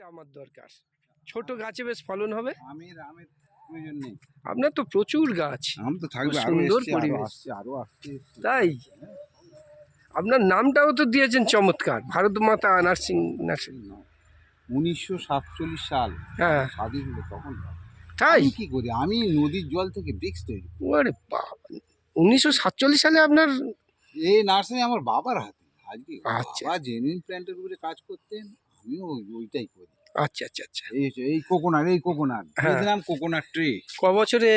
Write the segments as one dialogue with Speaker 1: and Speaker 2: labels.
Speaker 1: একটা আমার দরকার। ছোট গাছে বেশ ফলন হবে।
Speaker 2: আমের আমের প্রয়োজন নেই।
Speaker 1: আপনার তো প্রচুর গাছ।
Speaker 2: আম তো থাকবে
Speaker 1: সুন্দর পরিবেশ।
Speaker 2: আরও আসছে।
Speaker 1: তাই? আপনার নামটাও তো দিয়েছেন চমৎকার ভারত মাতা নার্সিং নার্সিং।
Speaker 2: উনিশশো সাতচল্লিশ সাল।
Speaker 1: হ্যাঁ।
Speaker 2: স্বাধীন হলো তখন।
Speaker 1: তাই?
Speaker 2: আমি কি করি? আমি নদীর জল থেকে ব্রিক্স তৈরি।
Speaker 1: ওরে বাবা উনিশশো সাতচল্লিশ সালে আপনার
Speaker 2: এই নার্সারি আমার বাবার হাতে। আজকে
Speaker 1: আচ্ছা।
Speaker 2: জেনুইন প্ল্যান্টের উপরে কাজ করতেন। আমিও ওই- ওইটাই করি
Speaker 1: আচ্ছা আচ্ছা আচ্ছা।
Speaker 2: এই যে- এই কোকোনাট এই কোকোনাট। নাম কোকোনাট ট্রি
Speaker 1: ক বছরে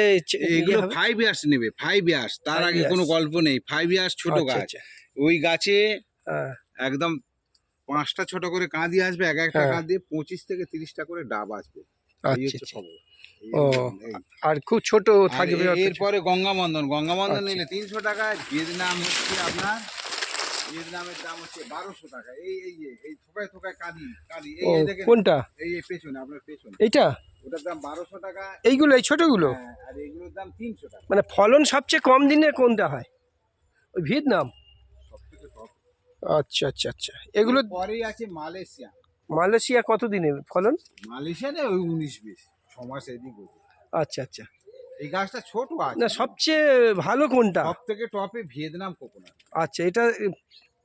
Speaker 2: এগুলো ফাইভ ইয়ার্স নেবে ফাইভ ইয়ার্স তার আগে কোনো গল্প নেই। ফাইভ ইয়ার্স ছোট
Speaker 1: আচ্ছা,
Speaker 2: গাছ।
Speaker 1: আচ্ছা।
Speaker 2: ওই গাছে
Speaker 1: হ্যাঁ,
Speaker 2: একদম পাঁচটা ছোট করে কাঁদি আসবে এক একটা
Speaker 1: হ্যাঁ।
Speaker 2: কাঁদ দিয়ে পঁচিশ থেকে তিরিশটা করে ডাব আসবে।
Speaker 1: আচ্ছা ও, আর খুব ছোট থাকবে।
Speaker 2: এরপরে গঙ্গাবন্ধন গঙ্গাবন্ধন
Speaker 1: আচ্ছা।
Speaker 2: নিলে তিনশো টাকা ভিয়েতনাম হচ্ছে আপনার ভিয়েতনামের দাম হচ্ছে বারোশো টাকা। এই এই যে এই থোকায় থোকায় কাঁদি কাঁদি এই দেখেন
Speaker 1: কোনটা?
Speaker 2: এই পেছনে আপনার পেছনে।
Speaker 1: এইটা?
Speaker 2: ওটার দাম বারোশো টাকা।
Speaker 1: এইগুলো এই ছোটগুলো?
Speaker 2: হ্যাঁ, আর এগুলোর দাম তিনশো টাকা।
Speaker 1: মানে ফলন সবচেয়ে কম দিনে কোনটা হয়? ওই ভিয়েতনাম। আচ্ছা আচ্ছা আচ্ছা। এগুলো
Speaker 2: পরেই আছে মালয়েশিয়া।
Speaker 1: মালয়েশিয়া কত দিনে ফলন
Speaker 2: মালয়েশিয়াতে ওই উনিশ বিশ ছ মাস এদিক
Speaker 1: আচ্ছা আচ্ছা।
Speaker 2: এই গাছটা ছোট আছে।
Speaker 1: না সবচেয়ে ভালো কোনটা?
Speaker 2: সব থেকে টপে ভিয়েতনাম কোকোনাট।
Speaker 1: আচ্ছা এটা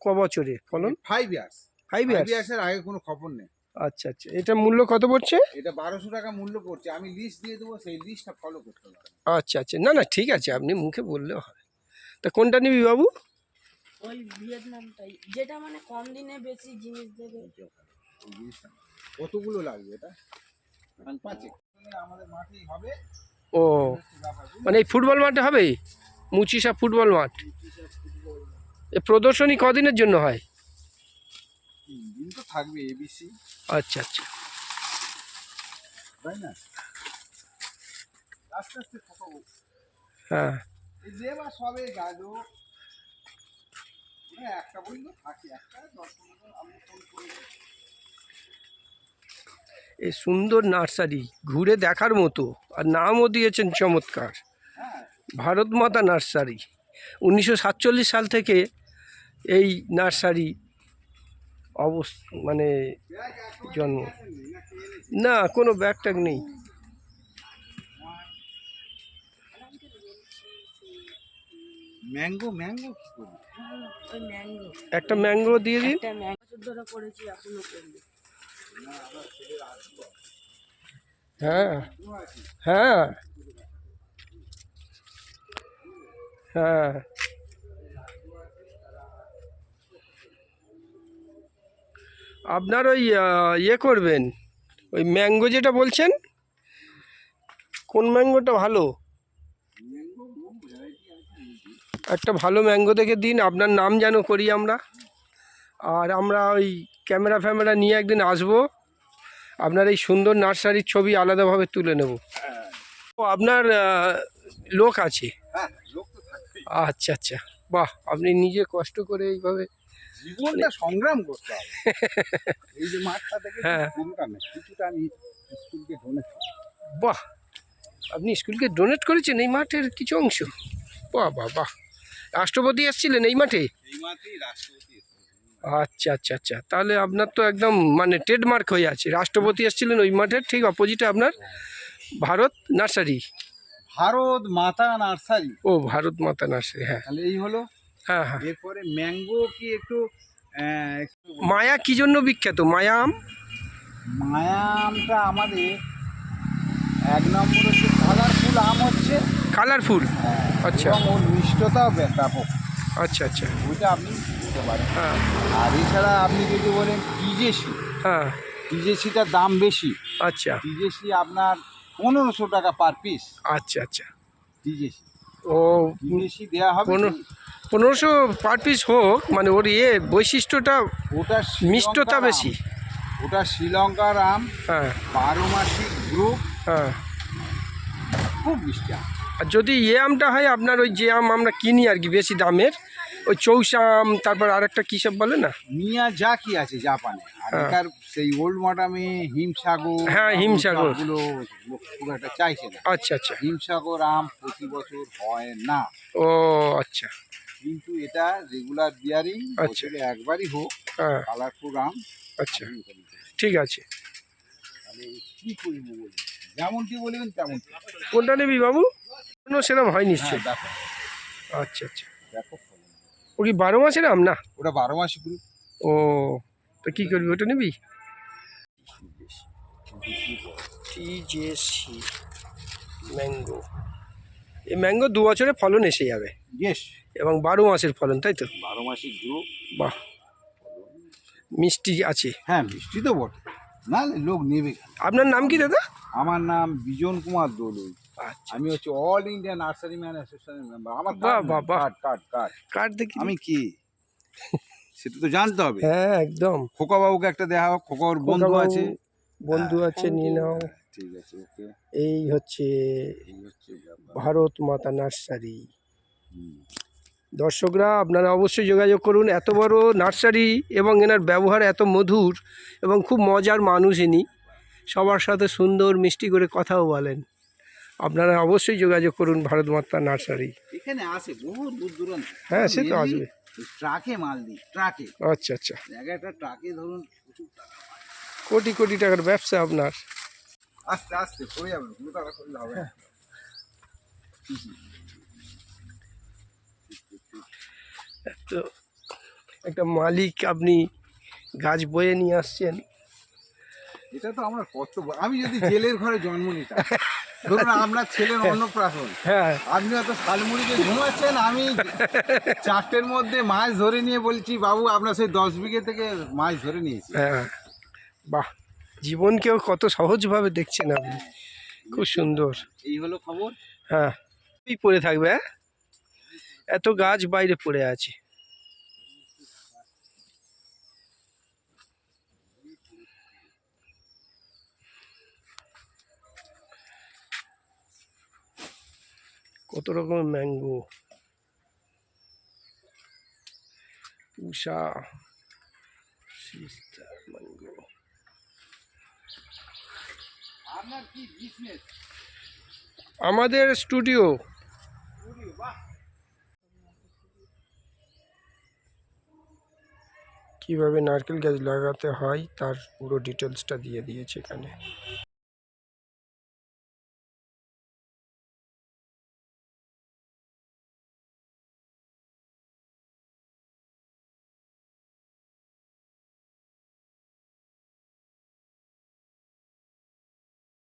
Speaker 1: ক বছরে? ফলন
Speaker 2: five years
Speaker 1: five
Speaker 2: five
Speaker 1: years
Speaker 2: ইয়ার্সের আগে কোনো খবর নেই।
Speaker 1: আচ্ছা আচ্ছা। এটা মূল্য কত পড়ছে?
Speaker 2: এটা বারোশো টাকা মূল্য পড়ছে। আমি লিস্ট দিয়ে দেবো সেই লিস্টটা ফলো করতে হবে।
Speaker 1: আচ্ছা আচ্ছা। না না ঠিক আছে। আপনি মুখে বললেও হয়। তা কোনটা নিবি বাবু?
Speaker 3: ওই ভিয়েতনামটাই। যেটা মানে কম দিনে বেশি জিনিস দেবে।
Speaker 2: কতগুলো লাগবে এটা? এখন আমাদের মাঠেই হবে।
Speaker 1: ও মানে এই ফুটবল মাঠে হবে মুচিসা ফুটবল মাঠ? প্রদর্শনী কদিনের জন্য হয়?
Speaker 2: থাকবে এবিসি
Speaker 1: আচ্ছা আচ্ছা।
Speaker 2: তাই না? আস্তে আস্তে
Speaker 1: হ্যাঁ।
Speaker 2: এই যে বা সবে গেল মানে একটা বই থাকে একটা দশ আমি ফোন করে।
Speaker 1: এই সুন্দর নার্সারি ঘুরে দেখার মতো আর নামও দিয়েছেন চমৎকার।
Speaker 2: হ্যাঁ।
Speaker 1: ভারত মাতা নার্সারি উনিশশো সাতচল্লিশ সাল থেকে এই নার্সারি অবস মানে জন্ম।
Speaker 2: না
Speaker 1: কোনো ব্যাগ ট্যাগ নেই।
Speaker 2: ম্যাঙ্গো ম্যাঙ্গো কি করবি?
Speaker 3: ওই ম্যাঙ্গো
Speaker 1: একটা ম্যাঙ্গো। দিয়ে দিন হ্যাঁ হ্যাঁ। হ্যাঁ। আপনার ওই ইয়ে করবেন ওই ম্যাঙ্গো যেটা বলছেন? কোন ম্যাঙ্গোটা ভালো? একটা ভালো ম্যাঙ্গো দেখে দিন আপনার নাম যেন করি আমরা। আর আমরা ওই ক্যামেরা ফ্যামেরা নিয়ে একদিন আসব। আপনার এই সুন্দর নার্সারির ছবি আলাদাভাবে তুলে নেব। ও আপনার লোক আছে?
Speaker 2: হ্যাঁ
Speaker 1: আচ্ছা আচ্ছা। বাহ আপনি নিজে কষ্ট করে এইভাবে
Speaker 2: জীবনটা সংগ্রাম করতে হবে। এই যে মাঠটা থেকে
Speaker 1: হ্যাঁ।
Speaker 2: না কিছুটা আমি স্কুলকে ডোনেট
Speaker 1: বাহ আপনি স্কুলকে ডোনেট করেছেন এই মাঠের কিছু অংশ? বাহ বাহ বাহ। রাষ্ট্রপতি এসেছিলেন এই মাঠে?
Speaker 2: মাঠেই
Speaker 1: আচ্ছা আচ্ছা আচ্ছা। তাহলে আপনার তো একদম মানে ট্রেডমার্ক হয়ে আছে। রাষ্ট্রপতি এসেছিলেন ওই মাঠের ঠিক অপোজিটে আপনার ভারত নার্সারি।
Speaker 2: ভারত মাতা নার্সারি।
Speaker 1: ও ভারত মাতা নার্সারি হ্যাঁ।
Speaker 2: তাহলে এই হলো।
Speaker 1: হ্যাঁ হ্যাঁ।
Speaker 2: এরপরে ম্যাঙ্গো কি একটু
Speaker 1: মায়া কি জন্য বিখ্যাত? মায়া আম?
Speaker 2: মায়া আমটা আমাদের এক নম্বর হচ্ছে কালারফুল আম হচ্ছে।
Speaker 1: কালারফুল আচ্ছা।
Speaker 2: এবং ওর মিষ্টতাও ব্যাপক।
Speaker 1: আচ্ছা আচ্ছা।
Speaker 2: ওইটা আপনি দিতে পারেন।
Speaker 1: হ্যাঁ।
Speaker 2: আর এছাড়া আপনি যদি বলেন টিজেসি
Speaker 1: হ্যাঁ।
Speaker 2: টিজেসিটার দাম বেশি।
Speaker 1: আচ্ছা।
Speaker 2: টিজেসি আপনার পনেরোশো টাকা পার পিস
Speaker 1: আচ্ছা আচ্ছা।
Speaker 2: টিজেসি
Speaker 1: ও
Speaker 2: দেওয়া হবে
Speaker 1: পনেরো- পনেরোশো পার পিস হোক মানে ওর ইয়ে বৈশিষ্ট্যটা
Speaker 2: ওটা
Speaker 1: মিষ্টতা বেশি।
Speaker 2: ওটা শ্রীলঙ্কার আম
Speaker 1: হ্যাঁ।
Speaker 2: বারো মাসিক গ্রুপ
Speaker 1: হ্যাঁ।
Speaker 2: খুব মিষ্টি আম।
Speaker 1: আর যদি ইয়ে আমটা হয় আপনার ওই যে আম আমরা কিনি আর কি বেশি দামের ওই চৌসা আম তারপর আরেকটা কী সব বলে না?
Speaker 2: মিয়া যা কি আছে জাপানে। আর
Speaker 1: হ্যাঁ।
Speaker 2: এটার সেই ওল্ড মডামে হিমসাগর
Speaker 1: হ্যাঁ, হিমসাগর।
Speaker 2: গুলো খুব একটা চাইছে না।
Speaker 1: আচ্ছা আচ্ছা।
Speaker 2: হিমসাগর আম প্রতি বছর হয় না।
Speaker 1: ও আচ্ছা।
Speaker 2: কিন্তু এটা রেগুলার বিয়ারিং
Speaker 1: আচ্ছা।
Speaker 2: বছরে একবারই হোক
Speaker 1: হ্যাঁ।
Speaker 2: কালারফুল আম
Speaker 1: আচ্ছা। ঠিক আছে।
Speaker 2: আরে কি করব বলি যেমনটি বলবেন তেমনটি।
Speaker 1: কোনটা নিবি বাবু কোনো সেরকম হয়
Speaker 2: হ্যাঁ
Speaker 1: নিশ্চয় আচ্ছা আচ্ছা। ও কি বারো মাসের আম না?
Speaker 2: ওটা বারো মাসি
Speaker 1: ও তো কী করবি ওটা নিবি? টিজেসি ম্যাঙ্গো এই ম্যাঙ্গো দু বছরে ফলন এসে যাবে।
Speaker 2: ইয়েস
Speaker 1: এবং বারো মাসের ফলন তাই তো?
Speaker 2: বারো মাসি গ্রুপ
Speaker 1: বাহ। মিষ্টি আছে।
Speaker 2: হ্যাঁ মিষ্টি তো বটে। না লোক নেবে
Speaker 1: আপনার নাম কি দাদা?
Speaker 2: আমার নাম বিজন কুমার দোলুই।
Speaker 1: আচ্ছা।
Speaker 2: আমি হচ্ছে অল ইন্ডিয়া নার্সারি ম্যান অ্যাসোসিয়েশনের মেম্বার আমার। কার্ড কার্ড কার্ড
Speaker 1: কার্ড দেখি।
Speaker 2: আমি কি? সেটা তো জানতে হবে।
Speaker 1: হ্যাঁ একদম।
Speaker 2: খোকা বাবুকে একটা দেখা হোক খোকা ওর বন্ধু আছে।
Speaker 1: বন্ধু আছে নিয়ে নাও।
Speaker 2: ঠিক আছে ওকে।
Speaker 1: এই হচ্ছে। ভারত মাতা নার্সারি। দর্শকরা আপনারা অবশ্যই যোগাযোগ করুন। এত বড় নার্সারি এবং এনার ব্যবহার এত মধুর এবং খুব মজার মানুষ ইনি। সবার সাথে সুন্দর মিষ্টি করে কথাও বলেন। আপনারা অবশ্যই যোগাযোগ করুন ভারত মাতা নার্সারি।
Speaker 2: এখানে আসে বহু দূর দূরান্ত।
Speaker 1: হ্যাঁ, সে তো আসবে।
Speaker 2: ট্রাকে মাল দিই ট্রাকে।
Speaker 1: আচ্ছা আচ্ছা।
Speaker 2: জায়গাটা ট্রাকে ধরুন প্রচুর টাকা।
Speaker 1: কোটি কোটি টাকার ব্যবসা আপনার।
Speaker 2: আস্তে আস্তে পড়ে যাবে কোনো টাকা করলে হবে না।
Speaker 1: তো একটা মালিক আপনি গাছ বয়ে নিয়ে আসছেন।
Speaker 2: এটা তো আমার কর্তব্য। আমি যদি জেলের ঘরে জন্ম নিতাম ধরুন আপনার ছেলের অন্নপ্রাশন
Speaker 1: হ্যাঁ।
Speaker 2: আপনি হয়তো শালমুড়িতে ঘুমাচ্ছেন আমি চারটের মধ্যে মাছ ধরে নিয়ে বলছি বাবু আপনার সেই দশ বিঘে থেকে মাছ ধরে নিয়েছি।
Speaker 1: হ্যাঁ। বাহ জীবনকেও কত সহজভাবে দেখছেন আপনি। খুব সুন্দর।
Speaker 2: এই হলো খবর।
Speaker 1: হ্যাঁ। এই পড়ে থাকবে হ্যাঁ? এত গাছ বাইরে পড়ে আছে। কত রকমের ম্যাঙ্গো। পুষা ম্যাঙ্গো
Speaker 2: আপনার কি বিজনেস
Speaker 1: আমাদের স্টুডিও কীভাবে নারকেল গাছ লাগাতে হয় তার পুরো ডিটেলসটা দিয়ে দিয়েছে এখানে।